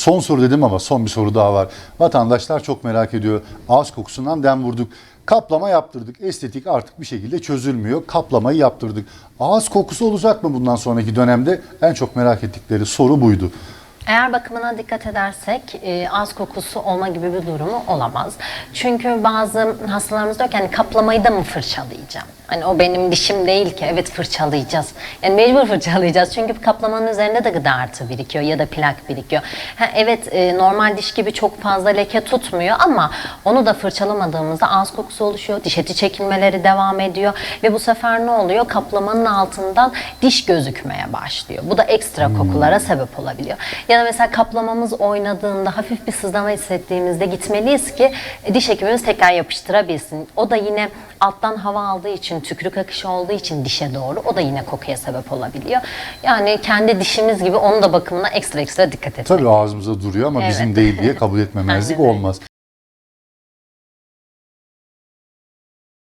Son soru dedim ama son bir soru daha var. Vatandaşlar çok merak ediyor. Ağız kokusundan dem vurduk. Kaplama yaptırdık. Estetik artık bir şekilde çözülmüyor. Kaplamayı yaptırdık. Ağız kokusu olacak mı bundan sonraki dönemde? En çok merak ettikleri soru buydu. Eğer bakımına dikkat edersek e, ağız kokusu olma gibi bir durumu olamaz. Çünkü bazı hastalarımız diyor ki hani kaplamayı da mı fırçalayacağım? Hani o benim dişim değil ki. Evet fırçalayacağız. Yani mecbur fırçalayacağız. Çünkü kaplamanın üzerinde de gıda artı birikiyor ya da plak birikiyor. Ha, evet e, normal diş gibi çok fazla leke tutmuyor ama onu da fırçalamadığımızda ağız kokusu oluşuyor. Diş eti çekilmeleri devam ediyor ve bu sefer ne oluyor? Kaplamanın altından diş gözükmeye başlıyor. Bu da ekstra kokulara sebep olabiliyor. Ya da mesela kaplamamız oynadığında hafif bir sızlama hissettiğimizde gitmeliyiz ki e, diş hekimimiz tekrar yapıştırabilsin. O da yine alttan hava aldığı için, tükürük akışı olduğu için dişe doğru o da yine kokuya sebep olabiliyor. Yani kendi dişimiz gibi onun da bakımına ekstra ekstra dikkat etmek Tabii ağzımıza duruyor ama bizim Evet. değil diye kabul etmemezlik Aynen öyle. olmaz.